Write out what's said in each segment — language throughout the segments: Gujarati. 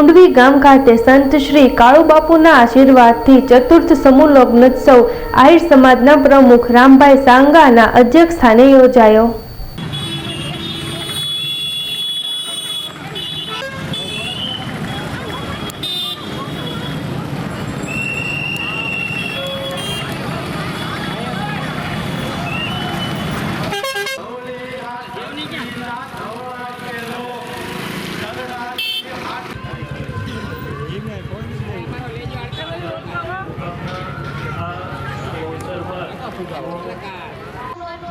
ઊંડવી ગામ ખાતે સંત શ્રી કાળુબાપુના આશીર્વાદથી ચતુર્થ સમૂહ લગ્નોત્સવ આહિર સમાજના પ્રમુખ રામભાઈ સાંગાના અધ્યક્ષ સ્થાને યોજાયો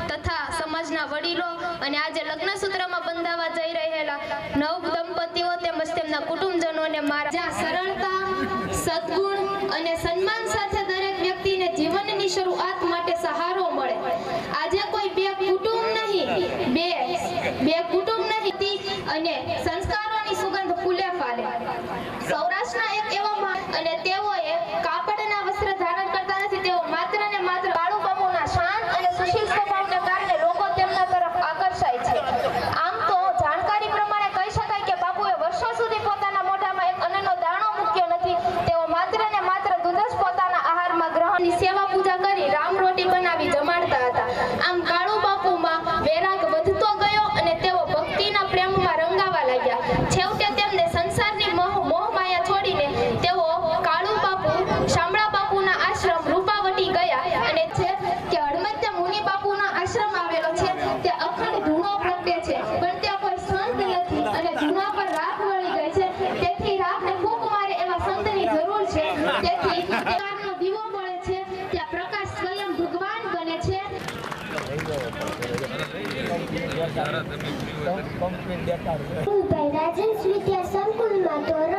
તથા સમાજના વડીલો અને આજે લગ્નસૂત્રમાં બંધાવા જઈ રહેલા નવ દંપતીઓ તેમજ તેમના કુટુંબજનોને મારા સરળતા, સદગુણ અને સન્માન સાથે દરેક વ્યક્તિને જીવનની શરૂઆત માટે સહારો મળે. આજે કોઈ બે કુટુંબ નહીં, બે બે કુટુંબ નહીં અને સંસ્કારોની સુગંધ ફૂલે ફાલે. સૌરાષ્ટ્રના એક એવા અને તેઓએ રાજેશ વિદ્યા સંકુલમાં ધોરણ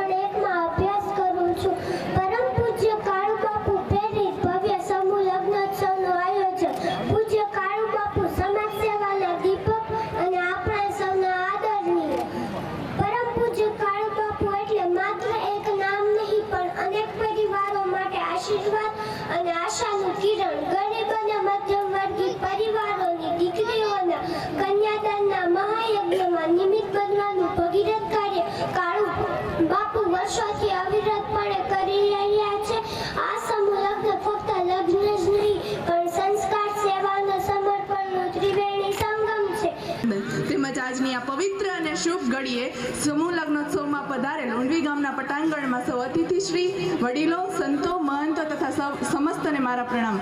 ઘડીએ સમૂહ લગ્નોત્સવમાં પધારેલ ઊંડવી ગામના પટાંગણમાં સૌ અતિથિશ્રી વડીલો, સંતો, મહંતો તથા સમસ્તને મારા પ્રણામ.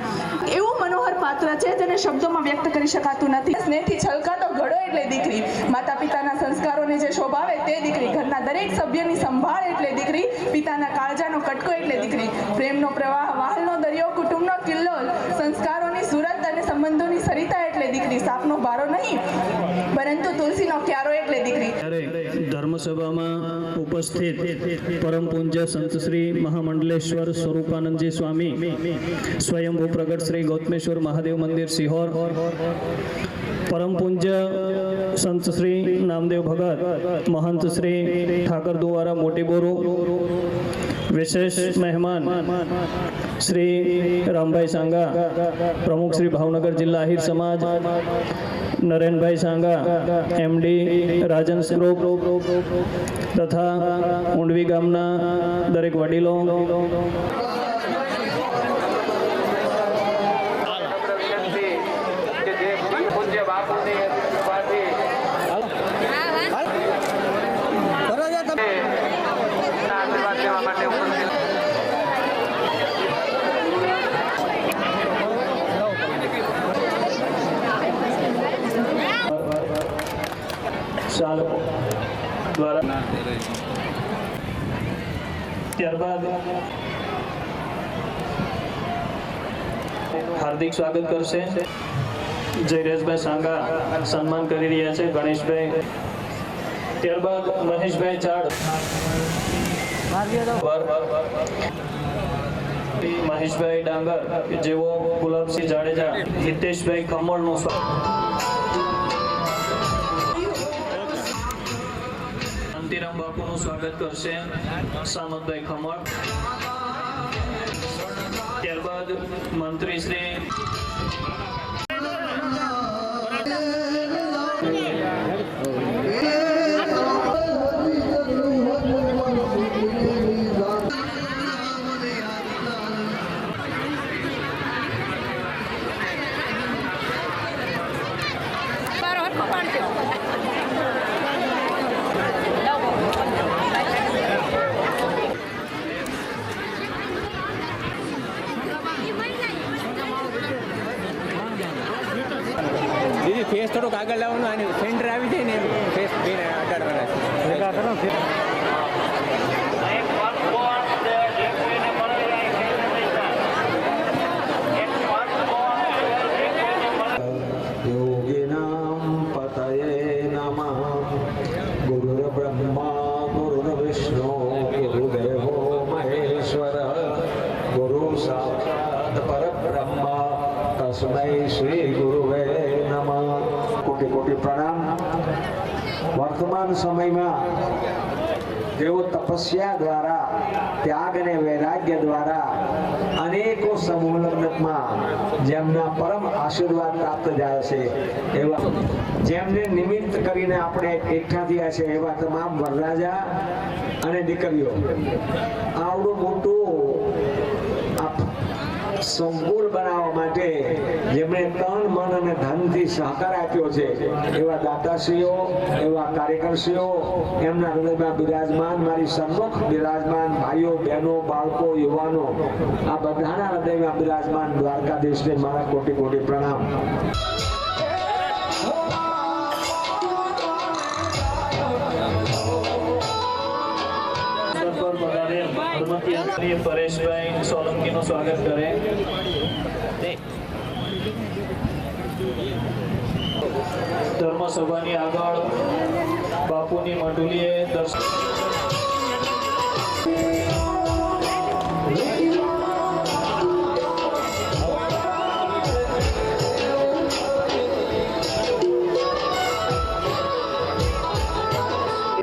એવું મનોહર પાત્ર છે જેને શબ્દોમાં વ્યક્ત કરી શકાતું નથી. સ્નેહથી છલકાતો ઘડો એટલે દીકરી. માતા પિતાના સંસ્કારોને જે શોભાવે તે દીકરી. ઘરના દરેક સભ્યની સંભાળ એટલે દીકરી. પિતાના કાળજાનો કટકો એટલે દીકરી. પ્રેમનો પ્રવાહ, વાહલનો દરિયો, કુટુંબનો કિલ્લો, સંસ્કારોની સુરત અને સંબંધોની સરિતા એટલે દીકરી. સાપનો ભારો નહીં. તુલસીનો ક્યારો એટલે દીકરી. ધર્મસભામાં ઉપસ્થિત પરમ પૂજ્ય સંત શ્રી મહામંડલેશ્વર સ્વરૂપાનંદજી સ્વામી, સ્વયંભૂ પ્રગટ શ્રી ગૌતમેશ્વર મહાદેવ મંદિર સિહોર, પરમ પૂજ્ય સંત શ્રી નામદેવ ભગત, મહંત શ્રી ઠાકર દ્વારા મોટી બોરો વિશેષ મહેમાન શ્રી રામભાઈ સાંગા, પ્રમુખ શ્રી ભાવનગર જિલ્લા આહિર સમાજ નરેનભાઈ સાંગા એમડી રાજન ગ્રુપ તથા ઊંડવી ગામના દરેક વડીલો પૂજ્ય બાપુની કૃપાથી આશીર્વાદ લેવા માટે ઉપસ્થિત ચાલો દ્વારા હાર્દિક સ્વાગત કરશે. જયરેશભાઈ સાંગા સન્માન કરી રહ્યા છે. ગણેશભાઈ. ત્યારબાદ મહેશભાઈ ચાડ મહેશભાઈ ડાંગર, જેઓ ગુલાબસિંહ જાડેજા, હિતેશભાઈ ખમણનું સ્વાગત શાંતિરામ બાપુનું સ્વાગત કરશે સામતભાઈ ખમણ. ત્યારબાદ મંત્રી શ્રી ಆಗಲ್ಲ ಅವನು. ಸೆಂಟ್ರ್ વર્તમાન સમયમાં જેઓ તપસ્યા દ્વારા, ત્યાગ અને વૈરાગ્ય દ્વારા અનેકો સમૂહ લગ્નમાં જેમના પરમ આશીર્વાદ પ્રાપ્ત થયા છે, એવા જેમને નિમિત્ત કરીને આપણે એકઠા થયા છે, એવા તમામ વરરાજા અને દીકરીઓ. આવડું મોટું સંકુલ બનાવવા માટે જેમણે તન મન અને ધનથી સહકાર આપ્યો છે એવા દાતાશ્રીઓ એવા કાર્યકરશ્રીઓ એમના હૃદયમાં બિરાજમાન મારી સન્મુખ બિરાજમાન ભાઈઓ બહેનો બાળકો યુવાનો આ બધાના હૃદયમાં બિરાજમાન દ્વારકાધીશને મારા કોટી કોટી પ્રણામ પરેશભાઈ સોલંકીનું સ્વાગત કરે ધર્મસભાની આગળ બાપુની મંડળીએ દર્શન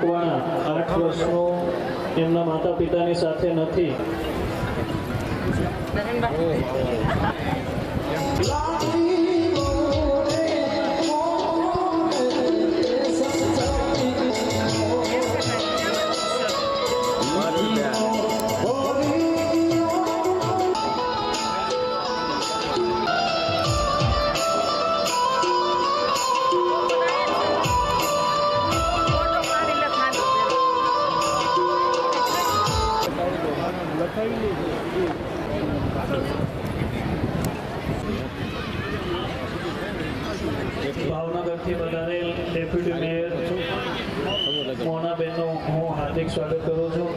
પણ એમના માતા પિતાની સાથે નથી. ભાવનગરથી વધારેલ ડેપ્યુટી મેયર મોનાબેનનું હું હાર્દિક સ્વાગત કરું છું.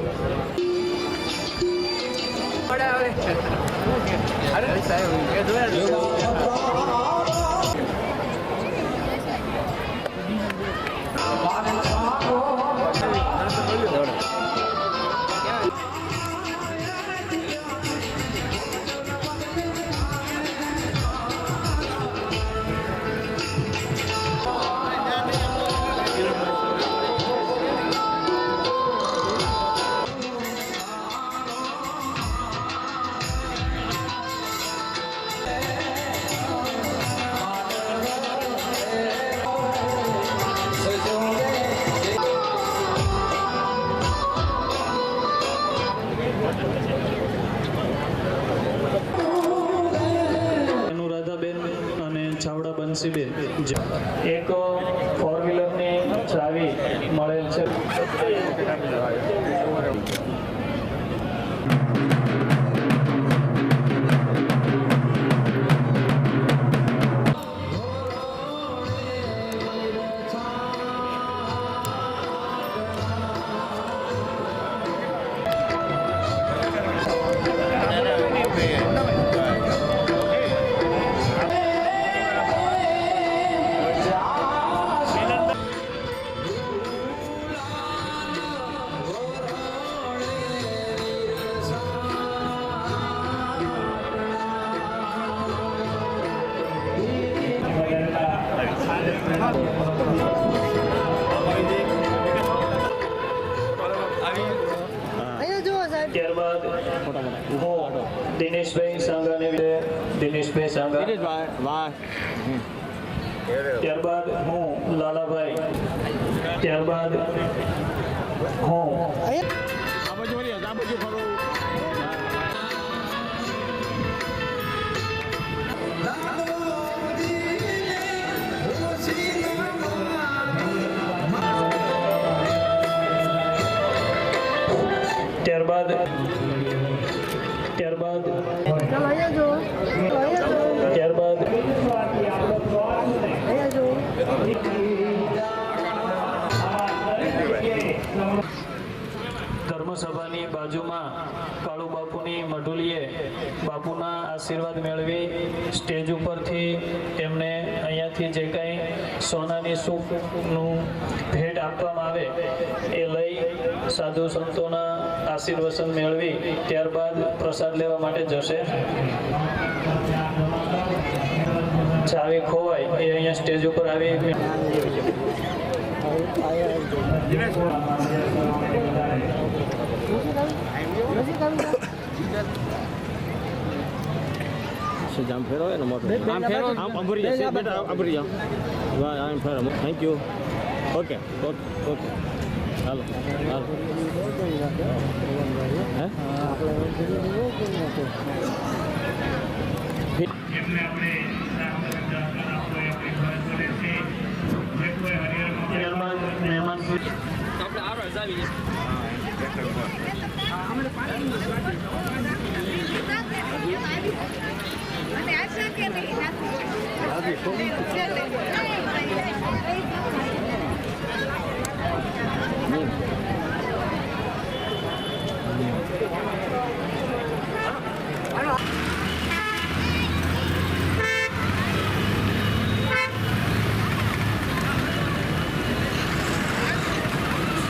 અનુરાધાબેન એક ફોર વ્હીલરની ચાવી મળેલ છે. દિનેશભાઈ સાંગાને દિનેશભાઈ સાંગા. ત્યારબાદ હું લાલાભાઈ. ત્યારબાદ હું. ત્યારબાદ ધર્મસભાની બાજુમાં કાળુ બાપુની મઢુલીએ બાપુના આશીર્વાદ મેળવી સ્ટેજ ઉપરથી એમને અહીંયાથી જે કાંઈ સોનાની સૂપનું ભેટ આપવામાં આવે, એ લઈ સાધુ સંતોના આશીર્વસન મેળવી ત્યારબાદ પ્રસાદ લેવા માટે જશે. ચાવી ખોવાય એ અહીંયા સ્ટેજ ઉપર આવી. આમ ફેરો ને મોટો. આમ ફેરો? આમ અંભરી જશે. બેટા અંભરી જાઓ. વાહ આમ ફેરો. Thank you okay okay okay હાલો હાલો. હે? ત્યારબાદ મહેમાન અને આ છે કે નહીં